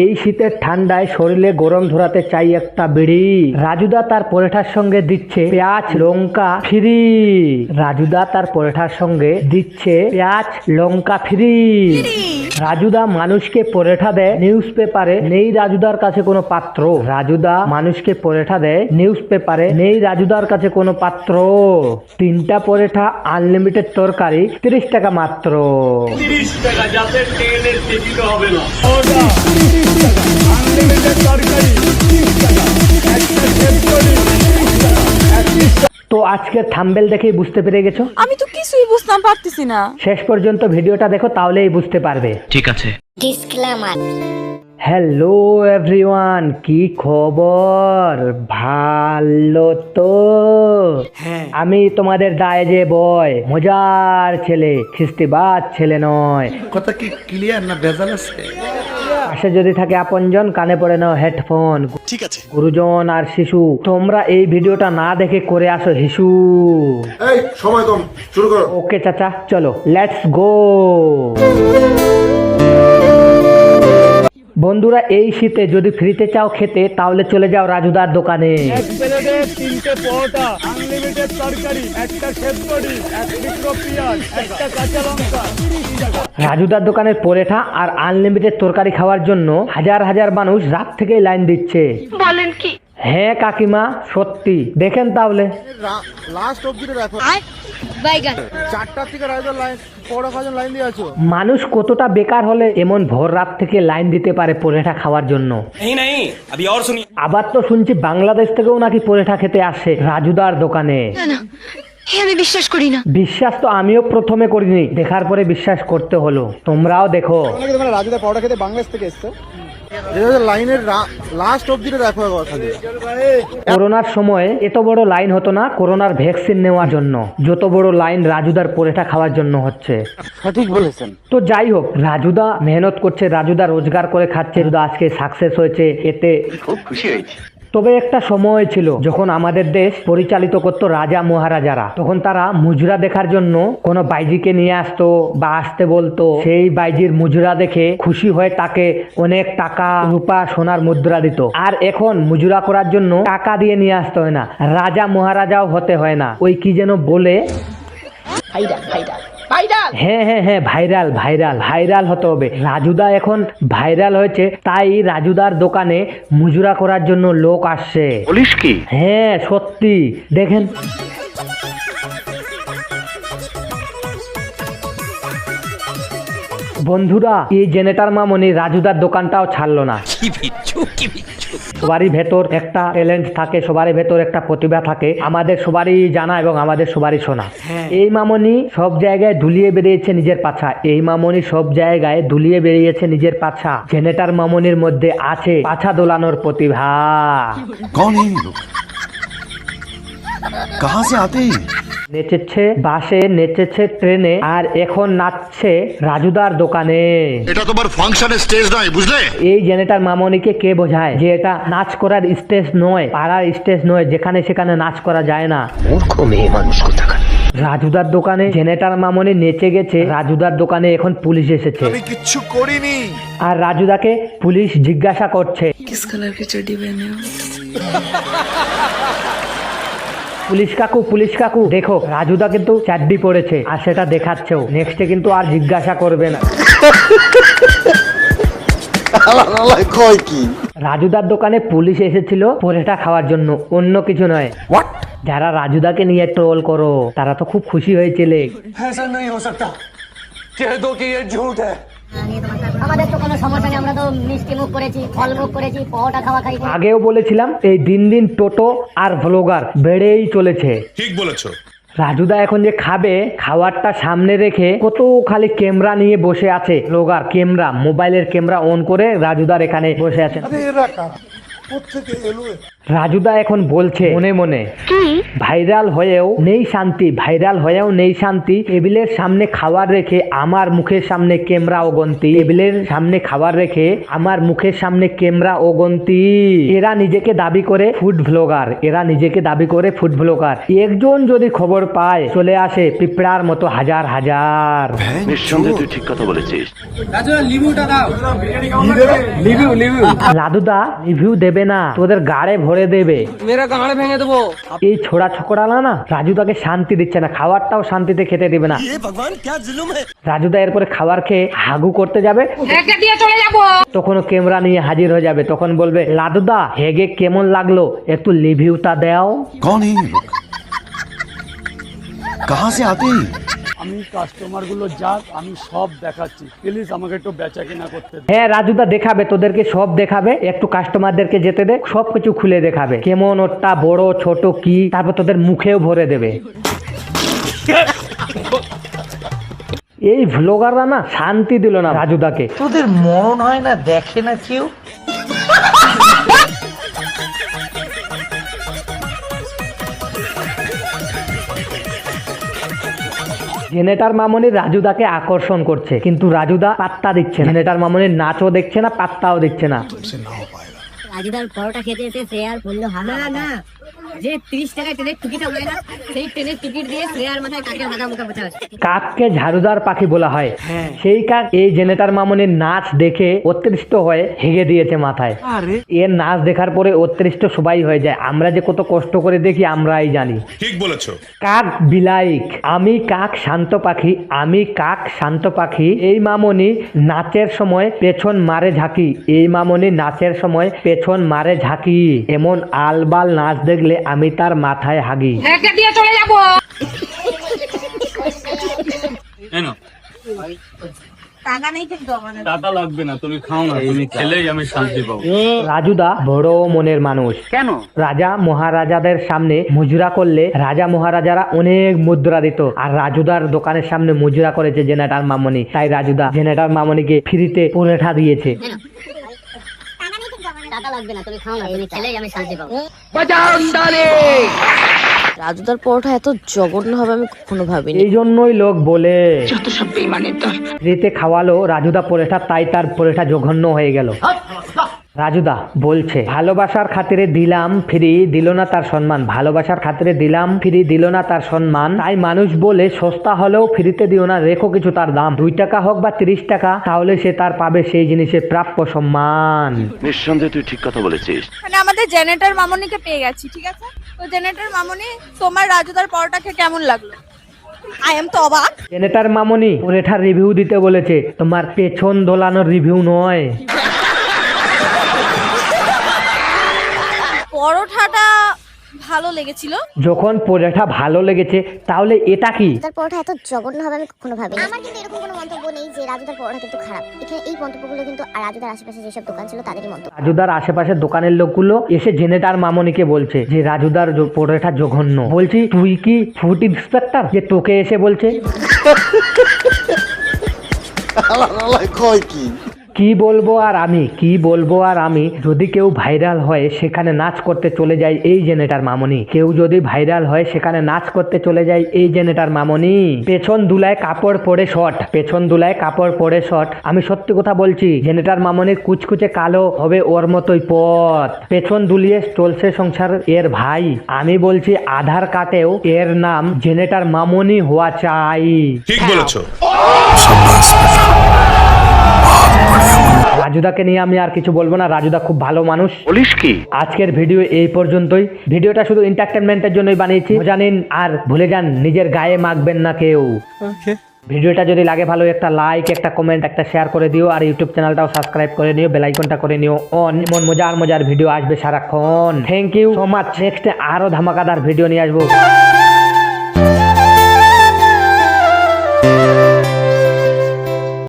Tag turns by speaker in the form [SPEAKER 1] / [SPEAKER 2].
[SPEAKER 1] এই শীতের ঠান্ডায় শরীরে গরম ধরাতে চাই একটা বিড়ি। রাজুদা তার পরেঠার সঙ্গে দিচ্ছে পেঁয়াজ লঙ্কা ফ্রি। রাজুদা তার পরেঠার সঙ্গে দিচ্ছে পেঁয়াজ লঙ্কা ফ্রি। রাজুদা মানুষকে পরেঠা দেয় নিউজ পেপারে নেই রাজুদার কাছে কোনো পাত্র। রাজুদা মানুষকে পরেঠা দেয় নিউজ পেপারে নেই রাজুদার কাছে কোনো পাত্র। তিনটা পরেঠা আনলিমিটেড তরকারি তিরিশ টাকা মাত্র।
[SPEAKER 2] তিরিশ টাকা যাতে ট্রেনের টিকিট হবে না।
[SPEAKER 1] তো আজকে থাম্বেল দেখেই বুঝতে পেরে গেছো?
[SPEAKER 3] আমি তো কিছুই বুঝতাম পারতেছি না।
[SPEAKER 1] শেষ পর্যন্ত ভিডিওটা দেখো তাহলেই বুঝতে পারবে।
[SPEAKER 2] ঠিক আছে।
[SPEAKER 4] Disclaimer.
[SPEAKER 1] হ্যালো এভরিওয়ান কি খবর? ভালো তো? আমি তোমাদের দায় যে বয় মজার ছেলে খিস্তিবাদ ছেলে নয়।
[SPEAKER 5] কথা কি ক্লিয়ার না ভেজাল আছে?
[SPEAKER 1] পাশে যদি থাকে আপনজন কানে পড়ে নাও হেডফোন।
[SPEAKER 5] ঠিক আছে।
[SPEAKER 1] গুরুজন আর শিশু তোমরা এই ভিডিওটা না দেখে করে আসো হিসু।
[SPEAKER 6] এই সময় কম শুরু করো।
[SPEAKER 1] ওকে চাচা চলো লেটস গো বন্ধুরা এই শীতে যদি ফ্রিতে চাও খেতে তাহলে চলে যাও রাজুদার দোকানে।
[SPEAKER 2] তিনটে পরোটা আনলিমিটেড তরকারি একটা সেদ্ধরি এক টুকরো পেঁয়াজ একটা কাঁচা লঙ্কা।
[SPEAKER 1] রাজুদার দোকানের পরেঠা আর আনলিমিটেড তরকারি খাওয়ার জন্য হাজার হাজার মানুষ রাত থেকেই লাইন দিচ্ছে।
[SPEAKER 3] বলেন কি?
[SPEAKER 1] হ্যাঁ কাকিমা সত্যি। দেখেন তাহলে। মানুষ কতটা বেকার হলে এমন ভোর রাত থেকে লাইন দিতে পারে পরেঠা খাওয়ার জন্য? আবার তো শুনছি বাংলাদেশ থেকেও নাকি পরেঠা খেতে আসে রাজুদার দোকানে।
[SPEAKER 3] আমি বিশ্বাস করি না।
[SPEAKER 1] বিশ্বাস তো আমিও প্রথমে করিনি। দেখার পরে বিশ্বাস করতে হলো। তোমরাও দেখো।
[SPEAKER 5] রাজুদা পরোটা খেতে বাংলাদেশ থেকে এসছো? লাইনের লাস্ট অবধি দেখো
[SPEAKER 1] করোনার সময় এত বড় লাইন হতো না করোনার ভ্যাকসিন নেওয়ার জন্য। যত বড় লাইন রাজুদার পরোটা খাওয়ার জন্য হচ্ছে।
[SPEAKER 5] সঠিক বলেছেন।
[SPEAKER 1] তো যাই হোক রাজুদা মেহনত করছে রাজুদা রোজগার করে খাচ্ছে রাজুদা আজকে সাকসেস হয়েছে এতে
[SPEAKER 2] খুব খুশি হয়েছি।
[SPEAKER 1] তবে একটা সময় ছিল যখন আমাদের দেশ পরিচালিত করতো রাজা মহারাজারা। তখন তারা মুজরা দেখার জন্য কোনো বাইজিকে নিয়ে আসতো বা আসতে বলতো। সেই বাইজির মুজরা দেখে খুশি হয়ে তাকে অনেক টাকা, রূপা, সোনার মুদ্রা দিত। আর এখন মুজরা করার জন্য টাকা দিয়ে নিয়ে আসতে হয় না। রাজা মহারাজাও হতে হয় না। ওই কি যেন বলে? হ্যাঁ হ্যাঁ হ্যাঁ ভাইরাল ভাইরাল ভাইরাল হতে হবে। রাজুদা এখন ভাইরাল হয়েছে তাই রাজুদার দোকানে মুজুরা করার জন্য লোক আসছে।
[SPEAKER 2] বলিস কি?
[SPEAKER 1] হ্যাঁ সত্যি দেখেন। বন্ধুরা এই জেনেটার মামনি রাজুদার দোকানটাও ছাড়লো না।
[SPEAKER 2] কি বিচ্ছু কি বিচ্ছু
[SPEAKER 1] সবারই ভেতর একটা ট্যালেন্ট থাকে সবারই ভেতর একটা প্রতিভা থাকে আমাদের সবারই জানা এবং আমাদের সবারই শোনা এই মামনি সব জায়গায় দুলিয়ে বেরিয়েছে নিজের পাছা এই মামনি সব জায়গায় দুলিয়ে বেরিয়েছে নিজের পাছা জেনেটার মামনির মধ্যে আছে পাছা দোলানোর প্রতিভা
[SPEAKER 6] कौन है ये लोग कहाँ से आते हैं
[SPEAKER 1] নেচেছে বাসে নেচেছে ট্রেনে আর এখন নাচছে রাজুদার দোকানে।
[SPEAKER 6] এটা তোমার ফাংশনের স্টেজ নয় বুঝলে?
[SPEAKER 1] এই জেনেটার মামনিকে কে বোঝায়? যে এটা নাচ করার স্টেজ নয় পাড়ার স্টেজ নয় যেখানে সেখানে নাচ করা যায় না।
[SPEAKER 2] মূর্খ মেয়ে মানুষ কোথাকার?
[SPEAKER 1] রাজুদার দোকানে জেনেটার মামনি নেচে গেছে রাজুদার দোকানে এখন পুলিশ এসেছে।
[SPEAKER 5] আমি কিছু করিনি।
[SPEAKER 1] আর রাজুদাকে পুলিশ জিজ্ঞাসা করছে।
[SPEAKER 3] কিস কালার কি চটি
[SPEAKER 1] পুলিশ কাকু পুলিশ কাকু। দেখো রাজুদা কিন্তু চাড্ডি পড়েছে আর সেটা দেখাচ্ছেও। নেক্সটে কিন্তু আর জিজ্ঞাসা করবে না। রাজুদার দোকানে পুলিশ এসেছিল পরোটা খাওয়ার জন্য অন্য কিছু নয়।
[SPEAKER 5] হোয়াট
[SPEAKER 1] যারা রাজুদাকে নিয়ে ট্রোল করো তারা তো খুব খুশি হয়েছিলে। আগেও বলেছিলাম এই দিন দিন টোটো আর ভ্লগার বেড়েই চলেছে।
[SPEAKER 6] ঠিক বলেছ।
[SPEAKER 1] রাজুদা এখন যে খাবে খাওয়ারটা সামনে রেখে কত খালি ক্যামেরা নিয়ে বসে আছে লোগার ক্যামেরা মোবাইলের ক্যামেরা অন করে রাজুদার এখানে বসে আছে। রাজুদা এখন বলছে মনে মনে। কি? ভাইরাল হয়েও নেই শান্তি ভাইরাল হয়েও নেই শান্তি। টেবিলের সামনে খাবার রেখে আমার মুখের সামনে ক্যামেরা ওগন্তি টেবিলের সামনে খাবার রেখে আমার মুখের সামনে ক্যামেরা ওগন্তি এরা নিজেকে দাবি করে ফুড ভ্লগার এরা নিজেকে দাবি করে ফুড ভ্লগার। একজন যদি খবর পায় চলে আসে পিঁপড়ার মতো হাজার হাজার।
[SPEAKER 7] নিঃসন্দেহে তুই ঠিক কথা বলেছিস।
[SPEAKER 1] লাদুদা রিভিউ দেবে না। তোদের গাড়ে ধরে দেবে।
[SPEAKER 8] ভেঙে দেবো।
[SPEAKER 1] এই ছোড়া ছোকরালা না রাজু তাকে শান্তি দিচ্ছে না খাবারটাও শান্তিতে খেতে দেবে না। রাজুদা এরপরে খাবার খেয়ে হাগু করতে যাবে। তখন ক্যামেরা নিয়ে হাজির হয়ে যাবে তখন বলবে লাদুদা হেগে কেমন লাগল? একটু লিভিউটা দেও।
[SPEAKER 6] কন কাহা সে আতে?
[SPEAKER 2] আমি কাস্টমারগুলো যাক আমি সব দেখাচ্ছি। প্লিজ আমাকে একটু বেচা কিনা করতে।
[SPEAKER 1] হ্যাঁ রাজুদা দেখাবে তোদেরকে সব দেখাবে। একটু কাস্টমারদেরকে যেতে দে সব কিছু খুলে দেখাবে। কেমন ওটা বড় ছোট কি? তারপর তোদের মুখেও ভরে দেবে। এই ভ্লগাররা না শান্তি দিল না রাজুদাকে।
[SPEAKER 8] তোদের মরণ হয় না দেখে না কেউ?
[SPEAKER 1] জেনেটার মামনি রাজুদাকে আকর্ষণ করছে, কিন্তু রাজুদা পাত্তা দিচ্ছে জেনেটার মামনির নাচও দেখছে না, পাত্তাও দিচ্ছে না।
[SPEAKER 4] রাজুদার পরোটা খেতে এসে সে আর বলল না না যে তিরিশ টাকা ট্রেনের টিকিট হয় না সেই ট্রেনের টিকিট দিয়ে শ্রেয়ার মাথায় কাকের মাথা মুখে বসে
[SPEAKER 1] কাককে ঝাড়ুদার পাখি বলা হয়। সেই কাক এই জেনেটার মামনির নাচ দেখে অতৃষ্ট হয়ে হেগে দিয়েছে মাথায়। এর নাচ দেখার পরে অতৃষ্ট সবাই হয়ে যায়। আমরা যে কত কষ্ট করে দেখি আমরাই জানি।
[SPEAKER 6] ঠিক বলেছ।
[SPEAKER 1] কাক বিলাইক আমি কাক শান্ত পাখি আমি কাক শান্ত পাখি। এই মামনি নাচের সময় পেছন মারে ঝাঁকি। এই মামনি নাচের সময় পেছন মারে ঝাঁকি। এমন আলবাল নাচ দেখলে আমি তার মাথায় হাগি।
[SPEAKER 2] টাকা লাগবে না তুমি খাও না তুমি খেলেই আমি শান্তি পাবো।
[SPEAKER 1] রাজুদা বড় মনের মানুষ।
[SPEAKER 8] কেন?
[SPEAKER 1] রাজা মহারাজাদের সামনে মুজরা করলে রাজা মহারাজারা অনেক মুদ্রা দিত। আর রাজুদার দোকানের সামনে মুজরা করেছে জেনাটার মামনি। তাই রাজুদা জেনাটার মামনিকে ফ্রিতে পরেঠা দিয়েছে।
[SPEAKER 4] লাগবে না তুমি খাও না তুমি খেলেই আমি শান্তি পাবো।
[SPEAKER 3] রাজুদার পরোটা এত জঘন্য হবে আমি কখনো ভাবিনি।
[SPEAKER 1] এই জন্যই লোক বলে ফ্রিতে খাওয়ালো রাজুদা পরোটা তাই তার পরোটা জঘন্য হয়ে গেল। রাজুদা বলছে ভালোবাসার খাতিরে দিলাম ফ্রি দিল না তার সম্মান। ভালোবাসার খাতিরে দিলাম ফ্রি দিল না তার সম্মান। তাই মানুষ বলে সস্তা হলেও ফ্রিতে দিও না রেখো কিছু তার দাম। দুই টাকা হোক বা তিরিশ টাকা তাহলে সে তার পাবে সেই জিনিসের প্রাপ্য সম্মান।
[SPEAKER 7] নিঃসন্দেহে তুই ঠিক কথা বলেছিস।
[SPEAKER 9] মানে আমাদের জেনারেটর মামনিকে পেয়ে গেছি ঠিক আছে? তো জেনারেটর মামনি তোমার রাজুদার পরোটাকে কেমন লাগল? আই এম তো অবাক।
[SPEAKER 1] জেনেটার মামনি পরেঠার রিভিউ দিতে বলেছে তোমার পেছন দোলানোর রিভিউ নয়।
[SPEAKER 9] পরোটাটা ভালো লেগেছিল।
[SPEAKER 1] যখন পরেঠা ভালো লেগেছে তাহলে এটা কি?
[SPEAKER 10] তার পরোটা এত জঘন্য হবে আমি কখনো ভাবিনি। আমার কিন্তু এরকম কোনো মন্তব্য নেই যে রাজুদার পরোটা কিন্তু খারাপ। এখানে এই মন্তব্যগুলো কিন্তু আর রাজুদার আশেপাশে যেসব দোকান ছিল তাদেরই মন্তব্য।
[SPEAKER 1] রাজুদার আশেপাশের দোকানের লোকগুলো এসে জেনে তার মামনিকে বলছে যে রাজুদার পরোটা জঘন্য। বলছি তুই কি ফুড ইন্সপেক্টর? যে তোকে এসে বলছে।
[SPEAKER 5] কয় কি?
[SPEAKER 1] কি বলব আর আমি? কি বলব আর আমি? যদি কেউ ভাইরাল হয় সেখানে নাচ করতে চলে যায় এই জেনেটার মামনি। কেউ যদি ভাইরাল হয় সেখানে নাচ করতে চলে যায় এই জেনেটার মামনি। পেছন দুলায় কাপড় পরে শট পেছন দুলায় কাপড় পরে শট আমি সত্যি কথা বলছি জেনেটার মামনির কুচকুচে কালো হবে ওর মতোই পথ। পেছন দুলিয়ে চলছে সংসার এর ভাই। আমি বলছি আধার কার্ডেও এর নাম জেনেটার মামনি হওয়া চাই।
[SPEAKER 6] ঠিক বলেছ।
[SPEAKER 1] রাজুদাকে নিয়ে আমি আর কিছু বলব না রাজুদা খুব ভালো মানুষ।
[SPEAKER 7] বলিস কি?
[SPEAKER 1] আজকের ভিডিও এই পর্যন্তই। ভিডিওটা শুধু এন্টারটেনমেন্টের জন্যই বানিয়েছি। জানেন আর ভুলে যান নিজের গায়ে মাখবেন না কেউ। ভিডিওটা যদি লাগে ভালো একটা লাইক একটা কমেন্ট একটা শেয়ার করে দিও আর ইউটিউব চ্যানেলটাও সাবস্ক্রাইব করে নিও বেলাইকনটা করে নিও। অন মন মজার মজার ভিডিও আসবে সারাক্ষণ। Thank you so much next আরও ধামাকাদার ভিডিও নিয়ে আসব।